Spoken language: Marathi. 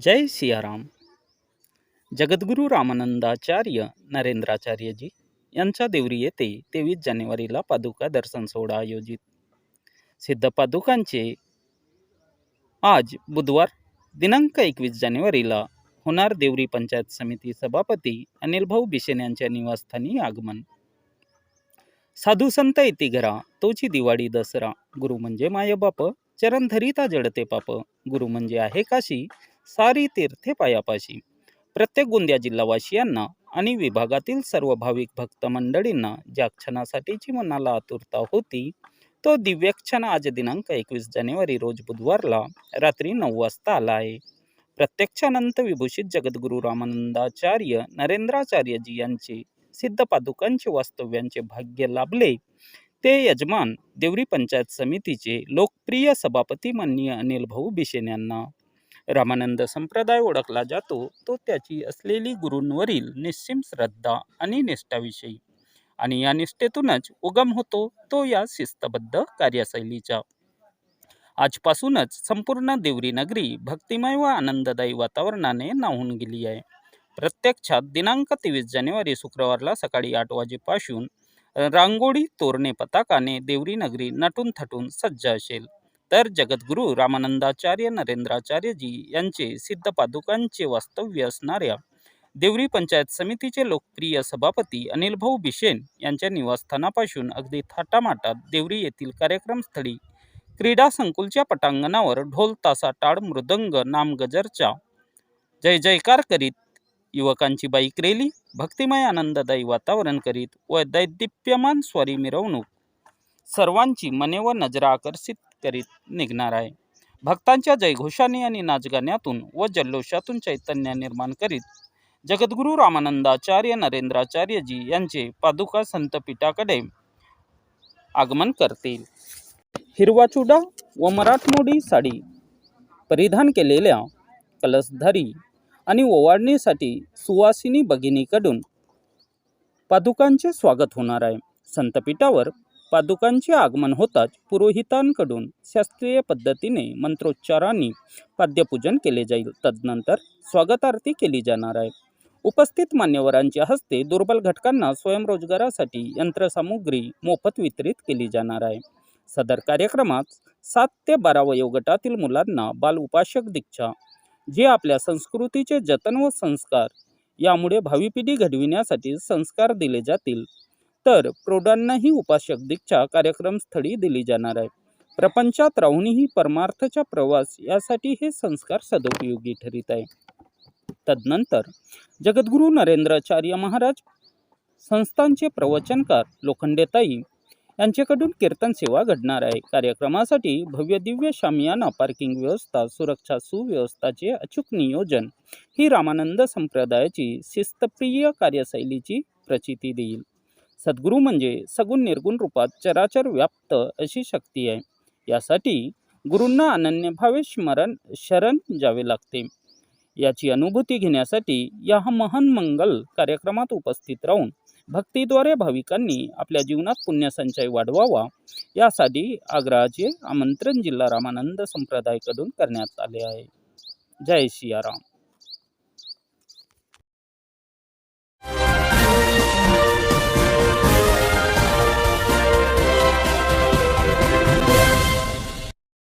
जय सियाराम. जगद्गुरू रामानंदाचार्य नरेंद्राचार्यजी यांच्या देवरी येथे तेवीस जानेवारीला पादुका दर्शन सोहळा आयोजित. सिद्ध पादुकांचे आज बुधवार दिनांक एकवीस जानेवारीला होणार देवरी पंचायत समिती सभापती अनिलभाऊ बिशेन यांच्या निवासस्थानी आगमन. साधू संत येते घरा तोची दिवाळी दसरा गुरु म्हणजे मायबाप चरण धरिता जडते पाप गुरु म्हणजे आहे काशी सारी तीर्थे पायापाशी. प्रत्येक गोंदिया जिल्हावासियांना आणि विभागातील सर्व भाविक भक्त मंडळींना ज्या क्षणासाठीची मनाला आतुरता होती तो दिव्यक्षण आज दिनांक एकवीस जानेवारी रोज बुधवारला रात्री नऊ वाजता आला आहे. प्रत्यक्षानंत विभूषित जगद्गुरू रामानंदाचार्य नरेंद्राचार्यजी यांचे सिद्ध पादुकांचे वास्तव्यांचे भाग्य लाभले. ते यजमान देवरी पंचायत समितीचे लोकप्रिय सभापती माननीय अनिल भाऊ बिशेन यांना रामानंद संप्रदाय ओळखला जातो. तो त्याची असलेली गुरूंवरील निस्सीम श्रद्धा आणि निष्ठाविषयी. आणि या निष्ठेतूनच उगम होतो तो या शिस्तबद्ध कार्यशैलीचा. आजपासूनच संपूर्ण देवरी नगरी भक्तिमय व आनंददायी वातावरणाने नाहून गेली आहे. प्रत्यक्षात दिनांक तेवीस जानेवारी शुक्रवारला सकाळी आठ वाजेपासून रांगोळी तोरणे पताकाने देवरी नगरी नटून थटून सज्ज असेल. तर जगद्गुरू रामानंदाचार्य नरेंद्राचार्यजी यांचे सिद्ध पादुकांचे वास्तव्य असणाऱ्या देवरी पंचायत समितीचे लोकप्रिय सभापती अनिलभाऊ बिशेन यांच्या निवासस्थानापासून अगदी थाटामाटात देवरी येथील कार्यक्रमस्थळी क्रीडा संकुलच्या पटांगणावर ढोल तासा टाळ मृदंग नामगजरच्या जय जयकार करीत युवकांची बाईक रॅली भक्तिमय आनंददायी वातावरण करीत व दैदिप्यमान स्वारी मिरवणूक सर्वांची मने व नजरा आकर्षित करीत निघणार आहे. भक्तांच्या जयघोषाने आणि नाचगाण्यातून व जल्लोषातून चैतन्य निर्माण करीत जगद्गुरू रामानंदाचार्य नरेंद्राचार्यजी यांचे पादुका संतपीठाकडे आगमन करतील. हिरवा चुडा व मराठमोडी साडी परिधान केलेल्या कलसधारी आणि ओवाळणीसाठी सुवासिनी भगिनीकडून पादुकांचे स्वागत होणार आहे. संतपीठावर पादुकांचे आगमन होताच पुरोहितांकडून शास्त्रीय पद्धतीने मंत्रोच्चारांनी पाद्यपूजन केले जाईल. तदनंतर स्वागतार्थी केली जाणार आहे. उपस्थित मान्यवरांच्या हस्ते दुर्बल घटकांना स्वयंरोजगारासाठी यंत्रसामुग्री मोफत वितरित केली जाणार आहे. सदर कार्यक्रमात सात ते बारा वयोगटातील मुलांना बाल उपासक दीक्षा जे आपल्या संस्कृतीचे जतन व संस्कार यामुळे भावी पिढी घडविण्यासाठी संस्कार दिले जातील. तर प्रौढांनाही उपासक दीक्षा कार्यक्रमस्थळी दिली जाणार आहे. प्रपंचात राहूनही परमार्थाचा प्रवास यासाठी हे संस्कार सदोपयोगी ठरीत आहे. तदनंतर जगद्गुरू नरेंद्राचार्य महाराज संस्थांचे प्रवचनकार लोखंडेताई यांच्याकडून कीर्तन सेवा घडणार आहे. कार्यक्रमासाठी भव्य दिव्य शामियाना पार्किंग व्यवस्था सुरक्षा सुव्यवस्थाचे अचूक नियोजन ही रामानंद संप्रदायाची शिस्तप्रिय कार्यशैलीची प्रचिती देईल. सद्गुरू म्हणजे सगुण निर्गुण रूपात चराचर व्याप्त अशी शक्ती आहे. यासाठी गुरूंना अनन्य भावे स्मरण शरण जावे लागते. याची अनुभूती घेण्यासाठी या महान मंगल कार्यक्रमात उपस्थित राहून भक्तीद्वारे भाविकांनी आपल्या जीवनात पुण्यसंचय वाढवावा यासाठी आग्रहाचे आमंत्रण जिल्हा रामानंद संप्रदायाकडून करण्यात आले आहे. जय सियाराम